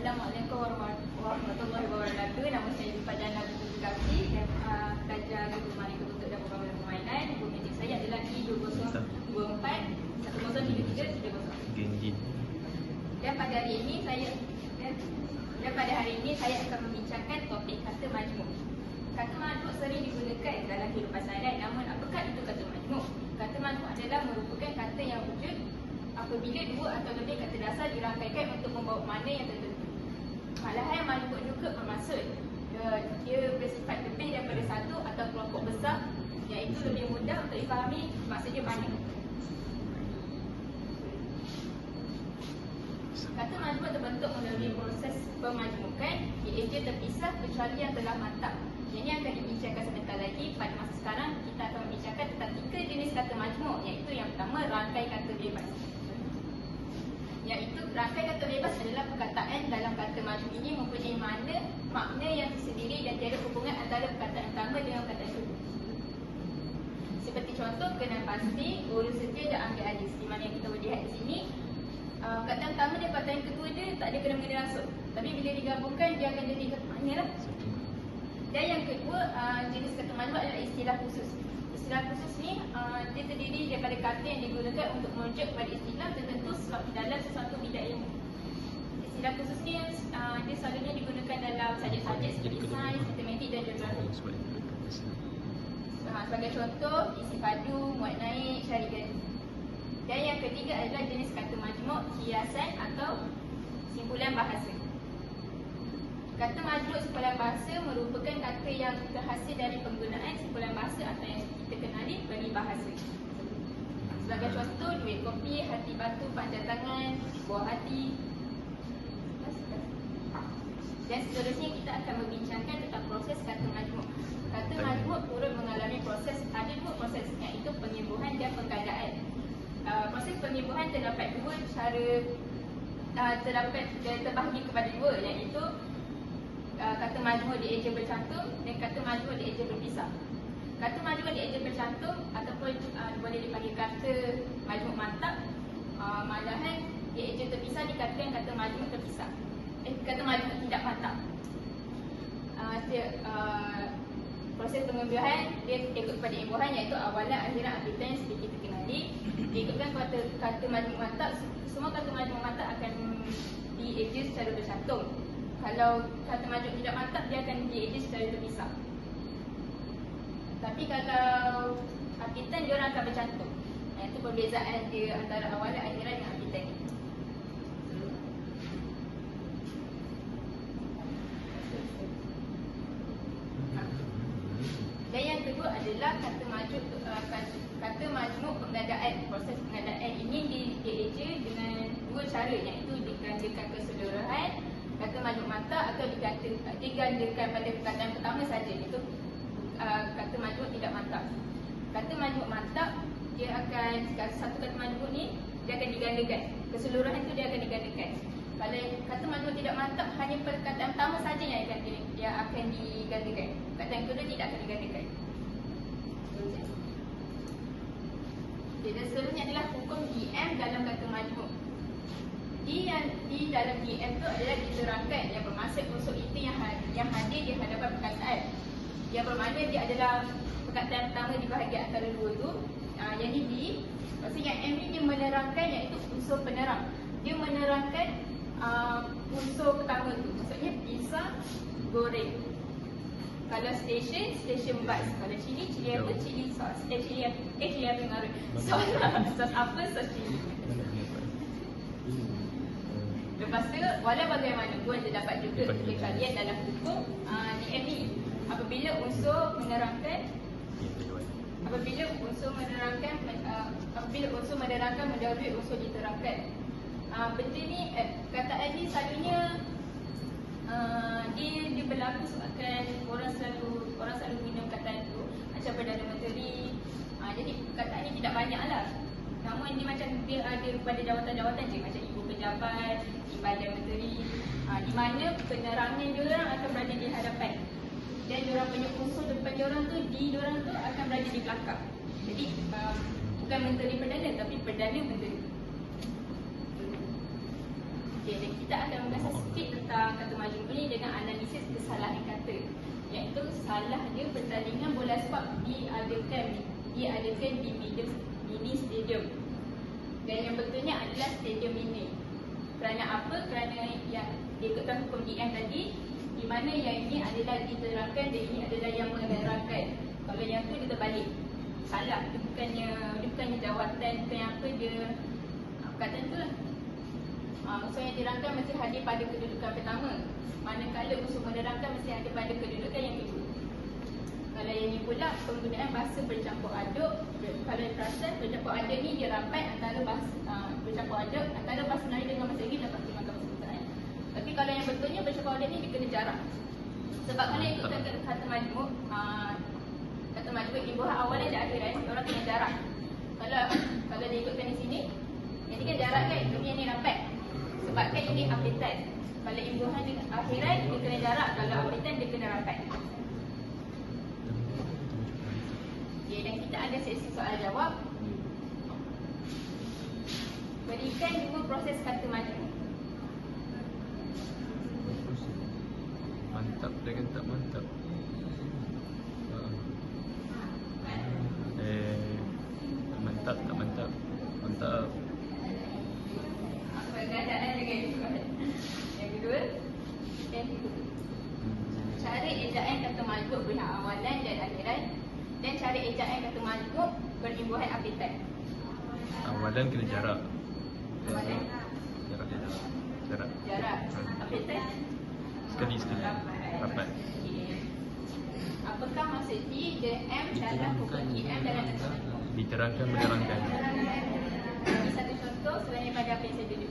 Assalamualaikum warahmatullahi wabarakatuh. Nama saya Lipa Jana Binti Kasih dan uh, pelajar di Rumah Lingkup Bentuk dan Pembangunan Permainan. Nombor meja saya adalah E2024 103330. Genjin. Dan pada hari ini saya dan, dan pada hari ini saya akan membincangkan topik kata majmuk. Kata majmuk sering digunakan dalam kehidupan seharian. Namun apakah itu kata majmuk? Kata majmuk adalah merupakan kata yang wujud apabila dua atau lebih kata dasar dirangkaikan untuk membawa makna yang tertentu. Malahan majmuk juga bermaksud dia bersifat lebih daripada satu atau kelompok besar iaitu lebih mudah untuk difahami maksudnya banyak. Kata majmuk terbentuk melalui proses pemajmukan iaitu terpisah kecuali yang telah mantap. Yang ini akan dibincangkan sebentar lagi. Pada masa sekarang kita akan membincangkan tentang tiga jenis kata majmuk iaitu yang pertama rangkai kata bebas. Iaitu rangkai kata bebas adalah perkataan dalam kata majmuk ini mempunyai makna makna yang tersendiri dan tiada hubungan antara perkataan pertama dengan perkataan kedua. Seperti contoh kenal pasti, urus setia dan ambil alis. Di mana yang kita boleh lihat di sini uh, perkataan pertama dia perkataan kedua dia tak ada kena-mengena langsung. Tapi bila digabungkan dia akan jadi kata makna lah. Dan yang kedua uh, jenis kata majmuk adalah istilah khusus. Istilah khusus ni uh, dia terdiri daripada kata yang digunakan untuk merujuk kepada istilah tertentu dalam sesuatu bidang ilmu. Istilah khusus ni uh, dia selalunya digunakan dalam subjek-subjek seperti sains, matematik dan geografi. Uh, sebagai contoh, isi padu, muat naik, cari garis. Dan yang ketiga adalah jenis kata majmuk, kiasan atau simpulan bahasa. Kata majmuk simpulan bahasa merupakan kata yang terhasil dari penggunaan simpulan bahasa atau yang kita kenali bagi bahasa. Sebagai contoh, duit kopi, hati batu, panjang tangan, buah hati. Dan seterusnya kita akan membincangkan tentang proses kata majmuk. Kata majmuk turut mengalami proses, ada dua proses iaitu penyembuhan dan penggadaan. Uh, proses penyembuhan terdapat dua cara uh, terdapat terbahagi kepada dua iaitu uh, kata di eja bercantum dan kata majmuk di eja berpisah. Kata majmuk di eja bercantum ataupun uh, boleh dipanggil kata majmuk mantap uh, malahan di eja terpisah dikatakan kata majmuk terpisah. Eh, kata majmuk tidak mantap. Uh, dia, uh, proses pengembuhan dia ikut kepada imbuhan iaitu awalan, akhiran, akhirnya seperti kita kenali. Diikutkan kata kata majmuk mantap, semua kata majmuk mantap akan dieja secara bercantum. Kalau kata majmuk tidak mantap dia akan dieja secara terpisah. Tapi kalau akitan dia orang akan bercantum. Itu perbezaan dia antara awalan, akhiran dan akitan ni. Dan yang kedua adalah kata majmuk uh, kata majmuk penggadaan. Proses penggadaan ini dieja dengan dua cara iaitu digandakan keseluruhan kata majmuk mantap atau diganda, digandakan pada perkataan pertama saja iaitu uh, kata majmuk tidak mantap. Kata majmuk mantap dia akan satu kata majmuk ni dia akan digandakan. Keseluruhan itu dia akan digandakan. Kalau kata majmuk tidak mantap hanya perkataan pertama saja yang akan dia, dia akan digandakan. Perkataan kedua tidak akan digandakan. Okay, dan seterusnya adalah hukum DM dalam kata majmuk. Di yang di dalam DM tu adalah diterangkan yang bermaksud unsur itu yang yang hadir di hadapan perkataan. Yang bermakna dia adalah perkataan pertama di bahagian antara dua tu. Uh, yang ni D, maksud yang M ni dia menerangkan iaitu unsur penerang. Dia menerangkan uh, unsur pertama tu. Maksudnya pisang, goreng. Kalau station, station bus. Kalau cili, cili apa? Cili sos. Eh, cili apa? Eh, cili apa? Sos, sos apa? Sos cili. Lepas tu, walau bagaimanapun terdapat juga kekalian dalam hukum uh, DME apabila unsur menerangkan apabila unsur menerangkan uh, apabila unsur menerangkan mendahului unsur diterangkan. Uh, benda ni eh, kataan ni selalunya uh, dia dia berlaku sebabkan orang selalu orang selalu guna kataan tu macam Perdana Menteri uh, jadi kataan ni tidak banyak lah namun dia macam dia ada pada jawatan-jawatan je macam ibu pejabat, badan menteri uh, di mana penerangan diorang akan berada di hadapan. Dan diorang punya unsur depan diorang tu di diorang tu akan berada di belakang. Jadi uh, bukan menteri perdana tapi perdana menteri Okay, dan kita akan mengasah sikit tentang kata majmuk ni dengan analisis kesalahan kata. Iaitu salah dia pertandingan bola sepak diadakan diadakan di mini, mini stadium. Dan yang betulnya adalah stadium mini kerana apa? kerana yang ikutkan hukum DM tadi di mana yang ini adalah diterangkan dan ini adalah yang menerangkan kalau yang tu dia terbalik. Salah. Dia bukannya dia bukannya jawatan bukan apa dia perkataan tu lah. Uh, unsur yang dirangkan mesti hadir pada kedudukan pertama. Manakala unsur menerangkan mesti hadir pada kedudukan yang kedua kalau yang ni pula penggunaan bahasa bercampur aduk kalau yang perasan bercampur aduk ni dia rapat antara bahasa uh, bercampur aduk antara bahasa Melayu dengan bahasa Inggeris dapat dimakan perkataan tapi kalau yang betulnya bercampur aduk ni dia kena jarak. Sebab kalau ikutkan kata majmuk uh, kata majmuk imbuhan awalan dan akhiran orang kena jarak. Kalau kalau dia ikutkan di sini ini kan jarak kan ini yang ni rapat. Sebab kan ini apitan kalau dengan akhiran dia kena jarak. Kalau apitan dia kena rapat Okay, dan kita ada sesi soal jawab Berikan dua proses kata majmuk Mantap dengan tak mantap Ha. Eh tak Mantap tak mantap Mantap Apa keadaan dengan Yang kedua Yang kedua Hmm. Cara ejaan kata majmuk pihak awalan dan akhiran Cara ejaan kata majmuk berimbuhan apitan Awalan kena jarak. Awalan Jarak dia Jarak. Jarak. Apitan Sekali sekali. Rapat. Apakah maksud T dan M dalam hukum IM dalam? Diterangkan menerangkan. Bagi satu contoh selain daripada apa yang saya tunjuk